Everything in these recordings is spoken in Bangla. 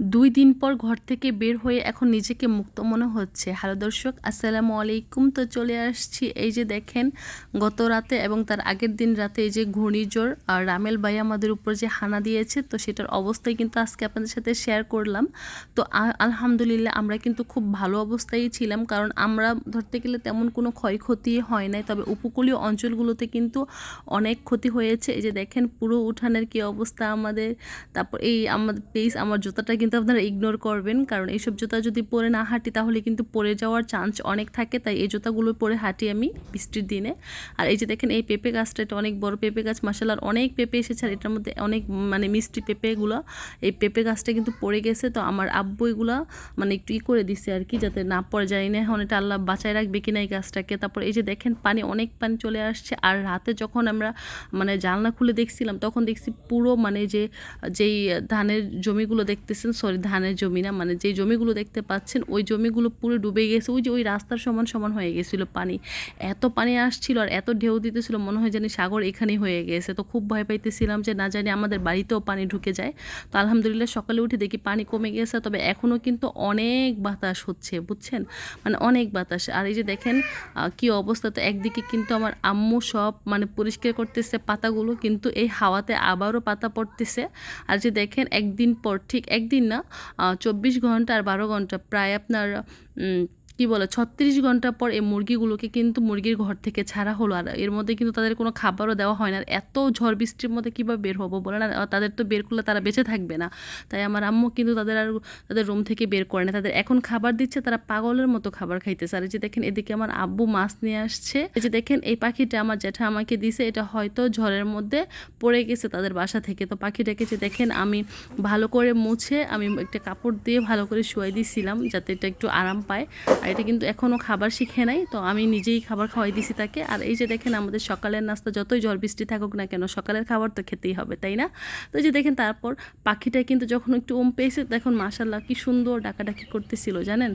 দুই দিন পর ঘর থেকে বের হয়ে এখন নিজেকে মুক্ত মনে হচ্ছে। হ্যালো দর্শক, আসসালামু আলাইকুম। তো চলে আসছি এই যে দেখেন, গত রাতে এবং তার আগের দিন রাতে এই যে ঘূর্ণিঝড় আর রামেল ভাই আমাদের উপর যে হানা দিয়েছে, তো সেটার অবস্থায় কিন্তু আজকে আপনাদের সাথে শেয়ার করলাম। তো আলহামদুলিল্লাহ আমরা কিন্তু খুব ভালো অবস্থায় ছিলাম, কারণ আমরা ধরতে গেলে তেমন কোনো ক্ষয়ক্ষতি হয় নাই, তবে উপকূলীয় অঞ্চলগুলোতে কিন্তু অনেক ক্ষতি হয়েছে। এই যে দেখেন, পুরো উঠানের কি অবস্থা আমাদের, তারপর এই আমাদের প্লিজ আমার জুতাটা কিন্তু আপনারা ইগনোর করবেন। কারণ এইসব জুতা যদি পরে না হাঁটি, তাহলে কিন্তু পরে যাওয়ার চান্স অনেক থাকে। তাই এই জুতাগুলো পরে হাঁটি আমি বৃষ্টির দিনে। আর এই যে দেখেন, এই পেঁপে গাছটা, এটা অনেক বড় পেঁপে গাছ। মাসালার অনেক পেঁপে এসেছে। আর এটার মধ্যে অনেক মানে মিষ্টি পেঁপেগুলো। এই পেঁপে গাছটা কিন্তু পড়ে গেছে। তো আমার আব্বু এগুলা মানে একটু ই করে দিছে আর কি, যাতে না পড়ে যায়। না এখন এটা আল্লাহ বাঁচায় রাখবে কিনা এই গাছটাকে। তারপর এই যে দেখেন, পানি, অনেক পানি চলে আসছে। আর রাতে যখন আমরা মানে জানলা খুলে দেখছিলাম, তখন দেখছি পুরো মানে যে, যেই ধানের জমিগুলো দেখতেছেন সরি, ধানের জমি না মানে যেই জমিগুলো দেখতে পাচ্ছেন, ওই জমিগুলো পুরো ডুবে গেছে। ওই যে ওই রাস্তার সমান সমান হয়ে গেছিল পানি। এত পানি আসছিল আর এত ঢেউ দিতেছিল, মনে হয় জানি সাগর এখানেই হয়ে গেছে। তো খুব ভয় পাইতেছিলাম যে না জানি আমাদের বাড়িতেও পানি ঢুকে যায়। তো আলহামদুলিল্লাহ সকালে উঠে দেখি পানি কমে গেছে, তবে এখনও কিন্তু অনেক বাতাস হচ্ছে, বুঝছেন? মানে অনেক বাতাস। আর এই যে দেখেন কি অবস্থা। তো একদিকে কিন্তু আমার আম্মু সব মানে পরিষ্কার করতেছে পাতাগুলো, কিন্তু এই হাওয়াতে আবারও পাতা পড়তেছে। আর যে দেখেন, একদিন পর, ঠিক একদিন না চব্বিশ ঘণ্টা আর বারো ঘণ্টা। প্রায় আপনার কি বলে, ছত্রিশ ঘণ্টা পর এই মুরগিগুলোকে কিন্তু মুরগির ঘর থেকে ছাড়া হলো। আর এর মধ্যে কিন্তু তাদের কোনো খাবারও দেওয়া হয় না। এত ঝড় বৃষ্টির মধ্যে কীভাবে বের হব বলে না তাদের তো বের করলে তারা বেঁচে থাকবে না। তাই আমার আম্মু কিন্তু তাদের আর তাদের রুম থেকে বের করে না। তাদের এখন খাবার দিচ্ছে, তারা পাগলের মতো খাবার খাইতেছে। আর যে দেখেন, এদিকে আমার আব্বু মাছ নিয়ে আসছে। এই যে দেখেন, এই পাখিটা আমার জ্যাঠা আমাকে দিছে। এটা হয়তো ঝড়ের মধ্যে পড়ে গেছে তাদের বাসা থেকে। তো পাখিটাকে যে দেখেন, আমি ভালো করে মুছে, আমি একটা কাপড় দিয়ে ভালো করে শুয়াই দিয়েছিলাম যাতে এটা একটু আরাম পায়। এটা কিন্তু এখনও খাবার শিখে নাই, তো আমি নিজেই খাবার খাওয়াই দিছি তাকে। আর এই যে দেখেন আমাদের সকালের নাস্তা, যতই ঝড় বৃষ্টি থাকুক না কেন, সকালের খাবার তো খেতেই হবে, তাই না? তো এই যে দেখেন তারপর পাখিটা কিন্তু যখন একটু ওম পেয়েছে তখন মাসাল্লাহ কি সুন্দর ডাকাডাকি করতেছিল, জানেন?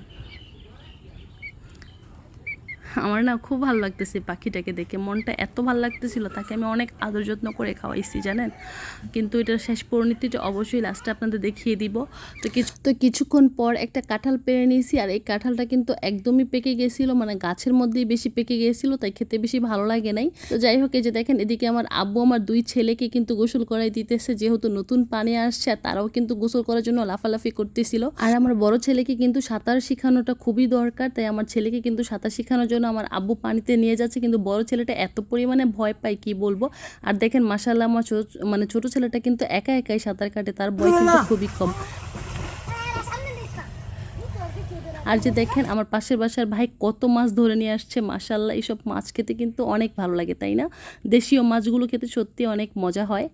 আমার না খুব ভালো লাগতেছে পাখিটাকে দেখে। মনটা এত ভালো লাগতেছিল, তাকে আমি অনেক আদর যত্ন করে খাওয়াইছি, জানেন? কিন্তু এটার শেষ পরিণতিটা অবশ্যই লাস্টে আপনাদের দেখিয়ে দিব। তো কিছু তো কিছুক্ষণ পর একটা কাঁঠাল পেরে নিয়েছি, আর এই কাঁঠালটা কিন্তু একদমই পেকে গেছিল মানে গাছের মধ্যেই বেশি পেকে গেছিল, তাই খেতে বেশি ভালো লাগে নাই। তো যাই হোক যে দেখেন, এদিকে আমার আব্বু আমার দুই ছেলেকে কিন্তু গোসল করাই দিতেছে, যেহেতু নতুন পানি আসছে, আর তারাও কিন্তু গোসল করার জন্য লাফালাফি করতেছিল। আর আমার বড় ছেলেকে কিন্তু সাঁতার শেখানোটা খুবই দরকার, তাই আমার ছেলেকে কিন্তু সাঁতার শেখানোর জন্য আমার আব্বু পানিতে নিয়ে যাচ্ছে কিন্তু বড় ছেলেটা এত পরিমাণে ভয় পায় কি বলব? আর দেখেন মাসাল্লাহ আমার ছোট মানে ছোট ছেলেটা কিন্তু একা একাই সাঁতার কাটে তার বয় কিন্তু খুবই কম। আর যে দেখেন আমার পাশের বাসার ভাই কত মাছ ধরে নিয়ে আসছে মাসাল্লাহ এইসব মাছ খেতে কিন্তু অনেক ভালো লাগে তাই না? দেশীয় মাছগুলো খেতে সত্যি অনেক মজা হয়।